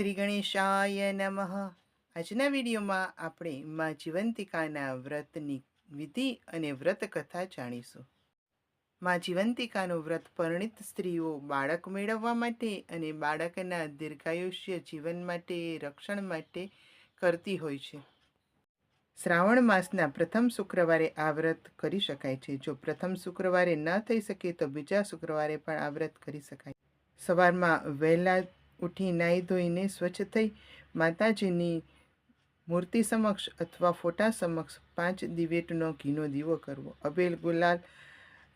શ્રી ગણેશાય નમઃ. આજના વિડીયોમાં આપણે માં જીવંતિકાના વ્રતની વિધિ અને વ્રત કથા જાણીશું. માં જીવંતિકાનું વ્રત પરણિત સ્ત્રીઓ બાળક મેળવવા માટે અને બાળકના દીર્ઘાયુષ્ય જીવન માટે રક્ષણ માટે કરતી હોય છે. શ્રાવણ માસના પ્રથમ શુક્રવારે આ વ્રત કરી શકાય છે. જો પ્રથમ શુક્રવારે ન થઈ શકે તો બીજા શુક્રવારે પણ આ વ્રત કરી શકાય. સવારમાં વહેલા ઉઠી નાહી ધોઈને સ્વચ્છ થઈ. માતાજીની મૂર્તિ સમક્ષ અથવા ફોટા સમક્ષ પાંચ દિવેટનો ઘીનો દીવો કરવો. અબેલ ગુલાલ,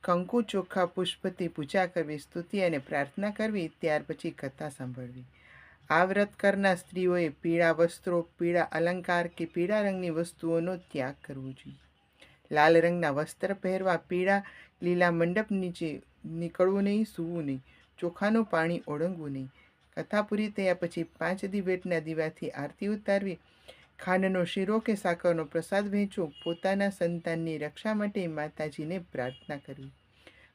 કંકુ ચોખા પુષ્પથી પૂજા કરવી, સ્તુતિ અને પ્રાર્થના કરવી, ત્યાર પછી કથા સાંભળવી. આ વ્રત કરનાર સ્ત્રીઓએ પીળા વસ્ત્રો, પીળા અલંકાર કે પીળા રંગની વસ્તુઓનો ત્યાગ કરવો જોઈએ. લાલ રંગના વસ્ત્ર પહેરવા, પીળા, લીલા મંડપ નીચે નીકળવું નહીં, સૂવું નહીં, ચોખાનું પાણી ઓળંગવું નહીં. કથા પૂરી થયા પછી પાંચ દિવેટના દીવાથી આરતી ઉતારવી, ખાંડનો શીરો કે સાકરનો પ્રસાદ વહેંચવો, પોતાના સંતાનની રક્ષા માટે માતાજીને પ્રાર્થના કરવી.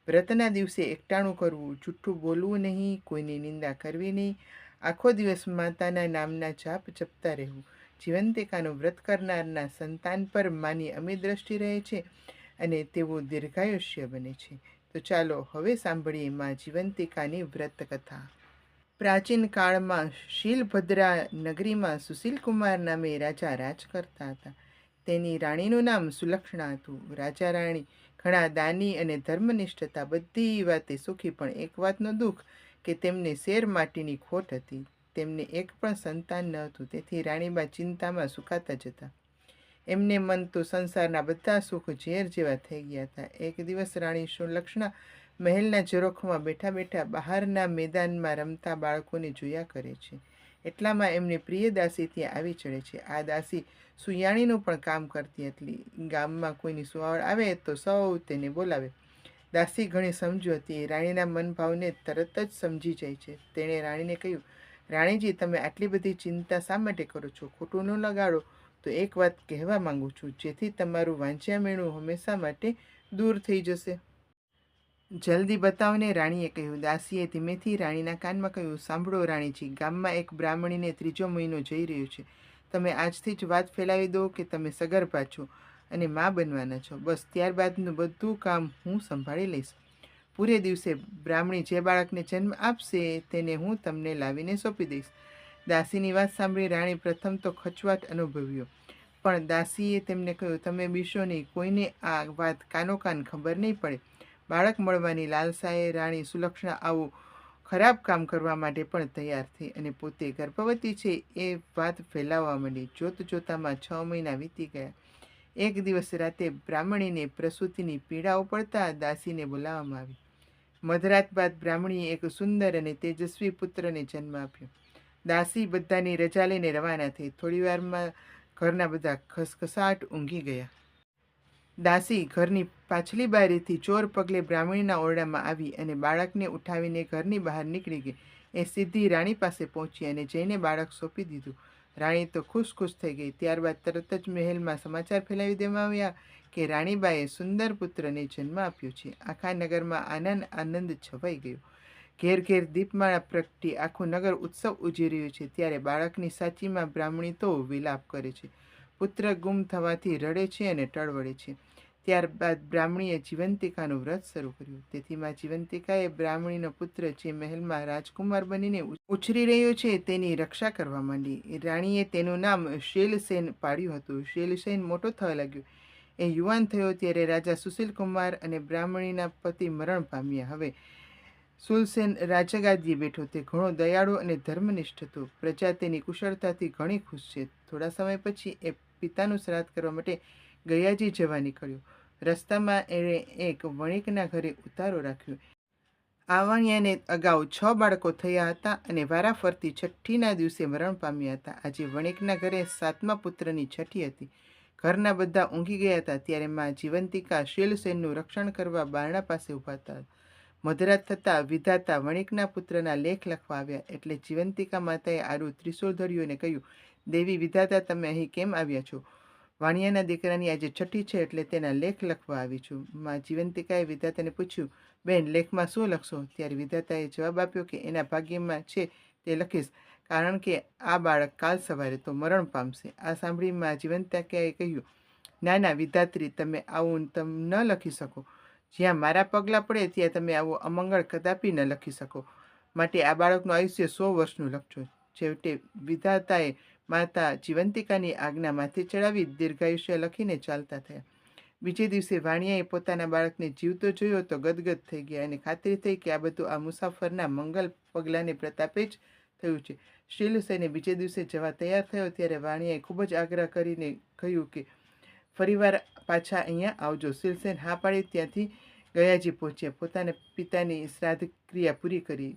વ્રતના દિવસે એકટાણું કરવું જૂઠું બોલવું નહીં, કોઈની નિંદા કરવી નહીં. આખો દિવસ માતાના નામના જાપ જપતા રહેવું. જીવંતિકાનું વ્રત કરનારના સંતાન પર માની અમી દ્રષ્ટિ રહે છે અને તેઓ દીર્ઘાયુષ્ય બને છે. તો ચાલો હવે સાંભળીએ માં જીવંતિકાની વ્રત કથા પ્રાચીન કાળમાં શીલભદ્રા નગરીમાં સુશીલકુમાર નામે રાજા રાજ કરતા હતા. તેની રાણીનું નામ સુલક્ષણા હતું. રાજા રાણી ઘણા દાની અને ધર્મનિષ્ઠ હતા બધી વાતે સુખી, પણ એક વાતનો દુઃખ કે તેમને શેર માટીની ખોટ હતી. તેમને એક પણ સંતાન ન હતું. તેથી રાણીબા ચિંતામાં સુકાતા જતા. એમને મન તો સંસારના બધા સુખ ઝેર જેવા થઈ ગયા હતા. એક દિવસ રાણી સુલક્ષણા મહેલના ઝરોખમાં બેઠા બેઠા બહારના મેદાનમાં રમતા બાળકોને જોયા કરે છે. એટલામાં એમની પ્રિય દાસી ત્યાં આવી ચડે છે. આ દાસી સુયાણીનું પણ કામ કરતી હતી. ગામમાં કોઈની સુવાવડ આવે તો સૌ તેને બોલાવે. દાસી ઘણી સમજુ હતી. રાણીના મનભાવને તરત જ સમજી જાય છે. તેણે રાણીને કહ્યું, રાણીજી, તમે આટલી બધી ચિંતા શા માટે કરો છો? ખોટું ન લગાડો. તો એક વાત કહેવા માંગુ છું. જેથી તમારું વાંચ્યા મેળું હંમેશા માટે દૂર થઈ જશે. જલ્દી બતાવને રાણીએ કહ્યું. દાસીએ ધીમેથી રાણીના કાનમાં કહ્યું, સાંભળો રાણીજી, ગામમાં એક બ્રાહ્મણીને ત્રીજો મહિનો જઈ રહ્યો છે. તમે આજથી જ વાત ફેલાવી દો કે તમે સગર્ભા છો અને મા બનવાના છો. બસ, ત્યારબાદનું બધું કામ હું સંભાળી લઈશ. પૂરે દિવસે બ્રાહ્મણી જે બાળકને જન્મ આપશે તેને હું તમને લાવીને સોંપી દઈશ. દાસીની વાત સાંભળી રાણી પ્રથમ તો ખચવાટ અનુભવ્યો. પણ દાસીએ તેમને કહ્યું, તમે બીશો નહીં કોઈને આ વાત કાનો કાન ખબર નહીં પડે. બાળક મળવાની લાલસાએ રાણી સુલક્ષણા આવું ખરાબ કામ કરવા માટે પણ તૈયાર થઈ અને પોતે ગર્ભવતી છે એ વાત ફેલાવવા માંડી. જોત જોતામાં છ મહિના વીતી ગયા. એક દિવસ રાતે બ્રાહ્મણીને પ્રસૂતિની પીડાઓ પડતા દાસીને બોલાવવામાં આવી. મધરાત બાદ બ્રાહ્મણીએ એક સુંદર અને તેજસ્વી પુત્રને જન્મ આપ્યો. દાસી બધાની રજા લઈને રવાના થઈ. થોડીવારમાં ઘરના બધા ખસખસાટ ઊંઘી ગયા. દાસી ઘરની પાછલી બારીથી ચોર પગલે બ્રાહ્મણીના ઓરડામાં આવી અને બાળકને ઉઠાવીને ઘરની બહાર નીકળી ગઈ. એ સીધી રાણી પાસે પહોંચી અને જઈને બાળક સોંપી દીધું. રાણી તો ખુશ ખુશ થઈ ગઈ. ત્યારબાદ તરત જ મહેલમાં સમાચાર ફેલાવી દેવામાં આવ્યા કે રાણીબાએ સુંદર પુત્રને જન્મ આપ્યો છે. આખા નગરમાં આનંદ આનંદ છવાઈ ગયો. ઘેર ઘેર દીપમાળા પ્રગટી આખું નગર ઉત્સવ ઉજી રહ્યું છે. ત્યારે બાળકની સાચીમાં બ્રાહ્મણી તો વિલાપ કરે છે. પુત્ર ગુમ થવાથી રડે છે અને ટળવળે છે. ત્યારબાદ બ્રાહ્મણીએ જીવંતિકાનું વ્રત શરૂ કર્યું. તેથી માં જીવંતિકાએ બ્રાહ્મણીનો પુત્ર જે મહેલમાં રાજકુમાર બનીને ઉછરી રહ્યો છે તેની રક્ષા કરવા માંડી. રાણીએ તેનું નામ શૈલસેન પાડ્યું હતું. શૈલસેન મોટો થવા લાગ્યો. એ યુવાન થયો ત્યારે રાજા સુશીલકુમાર અને બ્રાહ્મણીના પતિ મરણ પામ્યા. હવે સુલસેન રાજગાદીએ બેઠો. તે ઘણો દયાળુ અને ધર્મનિષ્ઠ હતો. પ્રજા તેની કુશળતાથી ઘણી ખુશ છે. થોડા સમય પછી એ પિતાનું શ્રાદ્ધ કરવા માટે ગયાજી જવા નીકળ્યો. રસ્તામાં એણે એક વણિકના ઘરે ઉતારો રાખ્યો. આવાણિયાને અગાઉ છ બાળકો થયા હતા અને વારાફરતી છઠ્ઠીના દિવસે મરણ પામ્યા હતા. આજે વણિકના ઘરે સાતમા પુત્રની છઠ્ઠી હતી. ઘરના બધા ઊંઘી ગયા હતા ત્યારે માં જીવંતિકા શીલસેનનું રક્ષણ કરવા બારણા પાસે ઊભા હતા. મધરાત થતાં વિધાતા વણિકના પુત્રના લેખ લખવા આવ્યા એટલે જીવંતિકા માતાએ આરું ત્રિશુળ ધર્યું અને કહ્યું, દેવી વિધાતા, તમે અહીં કેમ આવ્યા છો? વાણિયાના દીકરાની આજે છઠ્ઠી છે એટલે તેના લેખ લખવા આવી છું. માં જીવંતિકાએ વિધાતાને પૂછ્યું, બેન, લેખમાં શું લખશો? ત્યારે વિધાતાએ જવાબ આપ્યો કે, એના ભાગ્યમાં છે તે લખીશ, કારણ કે આ બાળક કાલ સવારે તો મરણ પામશે. આ સાંભળી મા જીવંતિકાએ કહ્યું, ના ના, વિધાત્રી, તમે આવું તમ ન લખી શકો. જ્યાં મારા પગલાં પડે ત્યાં તમે આવું અમંગળ કદાપી ન લખી શકો. માટે આ બાળકનું આયુષ્ય સો વર્ષનું લખજો. છેવટે વિધાતાએ માતા જીવંતિકાની આજ્ઞા માથે ચડાવી દીર્ઘાયુષ્ય લખીને ચાલતા થયા. બીજે દિવસે વાણિયાએ પોતાના બાળકને જીવતો જોયો તો ગદગદ થઈ ગયા અને ખાતરી થઈ કે આ બધું આ મુસાફરના મંગલ પગલાંને પ્રતાપે જ થયું છે. શ્રીલસેને બીજે દિવસે જવા તૈયાર થયો ત્યારે વાણિયાએ ખૂબ જ આગ્રહ કરીને કહ્યું કે ફરીવાર પાછા અહીંયા આવજો. શિલસેન હા પાડી ત્યાંથી ગયાજી પહોંચ્યા. પોતાના પિતાની શ્રાદ્ધ ક્રિયા પૂરી કરી.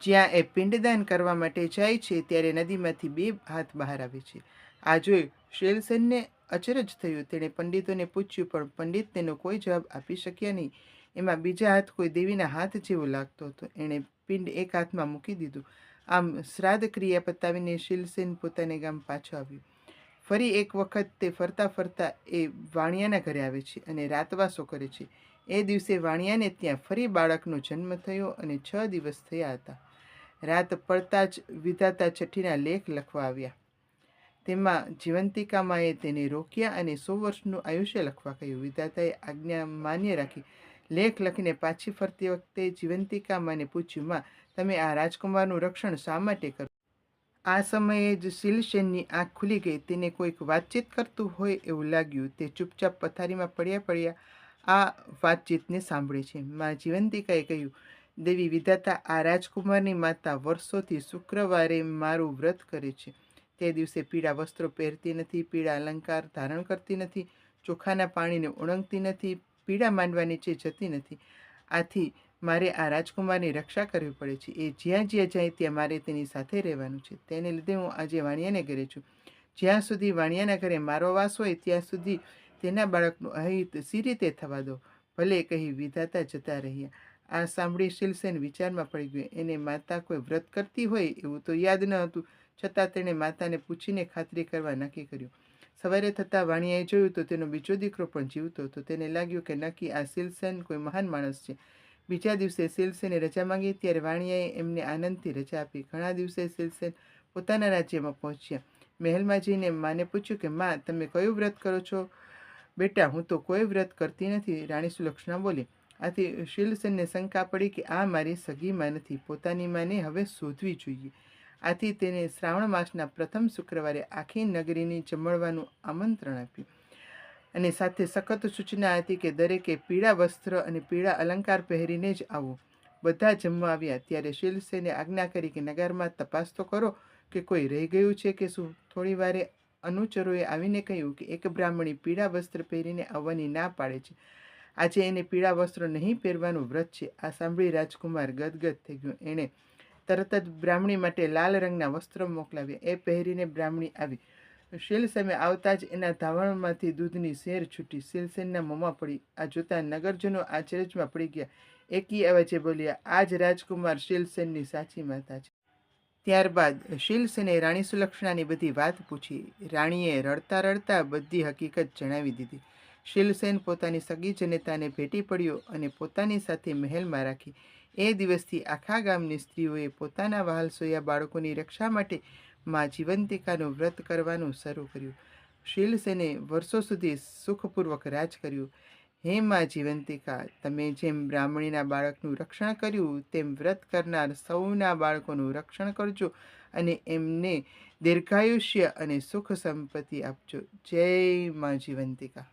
જ્યાં એ પિંડદાન કરવા માટે જાય છે ત્યારે નદીમાંથી બે હાથ બહાર આવે છે. આ જોઈ શેલસેનને અચરજ થયું. તેણે પંડિતોને પૂછ્યું, પણ પંડિત, તેનો કોઈ જવાબ આપી શક્યા નહીં? એમાં બીજા હાથ કોઈ દેવીના હાથ જેવો લાગતો હતો. એણે પિંડ એક હાથમાં મૂકી દીધું. આમ શ્રાદ્ધ ક્રિયા પતાવીને શિલસેન પોતાને ગામ પાછો આવ્યું. ફરી એક વખત તે ફરતા ફરતા એ વાણિયાના ઘરે આવે છે અને રાતવાસો કરે છે. એ દિવસે વાણિયાને ત્યાં ફરી બાળકનો જન્મ થયો અને છ દિવસ થયા હતા. રાત પડતા જ વિધાતા છઠ્ઠીના લેખ લખવા આવ્યા. તેમાં જીવંતિકામાએ તેને રોક્યા અને સો વર્ષનું આયુષ્ય લખવા કહ્યું. વિધાતાએ આજ્ઞા માન્ય રાખી લેખ લખીને પાછી ફરતી વખતે જીવંતિકામાને પૂછ્યું, માં, તમે આ રાજકુમારનું રક્ષણ શા માટે કરો? આ સમયે જ શિલસેનની આંખ ખુલી ગઈ. તેને કોઈક વાતચીત કરતું હોય એવું લાગ્યું. તે ચૂપચાપ પથારીમાં પડ્યા પડ્યા આ વાતચીતને સાંભળે છે. માં જીવંતિકાએ કહ્યું દેવી વિધાતા આ રાજકુમારની માતા વર્ષોથી શુક્રવારે મારું વ્રત કરે છે. તે દિવસે પીળા વસ્ત્રો પહેરતી નથી, પીળા અલંકાર ધારણ કરતી નથી, ચોખાના પાણીને ઓળંગતી નથી, પીળા માંડવા નીચે જતી નથી. આથી મારે આ રાજકુમારની રક્ષા કરવી પડે છે. એ જ્યાં જ્યાં જાય ત્યાં મારે તેની સાથે રહેવાનું છે. તેને લીધે હું આજે વાણિયાને ઘરે છું. જ્યાં સુધી વાણિયાના ઘરે મારો વાસ હોય, ત્યાં સુધી તેના બાળકનું અહિત સી રીતે થવા દો. ભલે કહી વિધાતા જતા રહ્યા. આ સાંભળી શિલસેન વિચારમાં પડી ગયું. એને માતા કોઈ વ્રત કરતી હોય એવું તો યાદ ન હતું. છતાં તેણે માતાને પૂછીને ખાતરી કરવા નક્કી કર્યું. સવારે થતાં વાણિયાએ જોયું તો તેનો બીજો દીકરો પણ જીવતો હતો. તેને લાગ્યું કે નક્કી આ શિલસેન કોઈ મહાન માણસ છે. બીજા દિવસે શિલસેને રજા માંગી ત્યારે વાણિયાએ એમને આનંદથી રજા આપી. ઘણા દિવસે શિલસેન પોતાના રાજ્યમાં પહોંચ્યા. મહેલમાં જઈને માને પૂછ્યું કે, માં, તમે કયું વ્રત કરો છો? બેટા, હું તો કોઈ વ્રત કરતી નથી. રાણી સુલક્ષણા બોલી આથી શિલસેનને શંકા પડી કે આ મારી સગી માં નથી, પોતાની માને હવે શોધવી જોઈએ. આથી તેને શ્રાવણ માસના પ્રથમ શુક્રવારે આખી નગરીની જમણવાનું આમંત્રણ આપ્યું. અને સાથે સખત સૂચના હતી કે દરેકે પીળા વસ્ત્ર અને પીળા અલંકાર પહેરીને જ આવો. બધા જમવા આવ્યા. ત્યારે શિલસેને આજ્ઞા કરી કે નગરમાં તપાસ તો કરો કે કોઈ રહી ગયું છે કે શું? થોડી વારે અનુચરોએ આવીને કહ્યું કે એક બ્રાહ્મણી પીળા વસ્ત્ર પહેરીને આવવાની ના પાડે છે. આજે એને પીળા વસ્ત્રો નહીં પહેરવાનું વ્રત છે. આ સાંભળી રાજકુમાર ગદગદ થઈ ગયો. એણે તરત જ બ્રાહ્મણી માટે લાલ રંગના વસ્ત્રો મોકલાવ્યા. એ પહેરીને બ્રાહ્મણી આવી. શીલ સામે આવતા જ એના ધાવણમાંથી દૂધની શેર છૂટી. શિલસેનના મોંમાં પડી. આ જોતા નગરજનો આચરજમાં પડી ગયા. એકી અવાજે બોલ્યા આ જ રાજકુમાર શિલસેનની સાચી માતા છે. ત્યારબાદ શિલસેને રાણી સુલક્ષણાની બધી વાત પૂછી. રાણીએ રડતા રડતા બધી હકીકત જણાવી દીધી. શીલસેન પોતાની સગી જનેતાને ભેટી પડ્યો અને પોતાની સાથે મહેલમાં રાખી. એ દિવસથી આખા ગામની સ્ત્રીઓએ પોતાના વહાલસોયા બાળકોની રક્ષા માટે મા જીવંતિકાનું વ્રત કરવાનું શરૂ કર્યું. શિલસેને વર્ષો સુધી સુખપૂર્વક રાજ કર્યું. હે મા જીવંતિકા, તમે જેમ બ્રાહ્મણીના બાળકનું રક્ષણ કર્યું, તેમ વ્રત કરનાર સૌના બાળકોનું રક્ષણ કરજો અને એમને દીર્ઘાયુષ્ય અને સુખ સંપત્તિ આપજો. જય મા જીવંતિકા.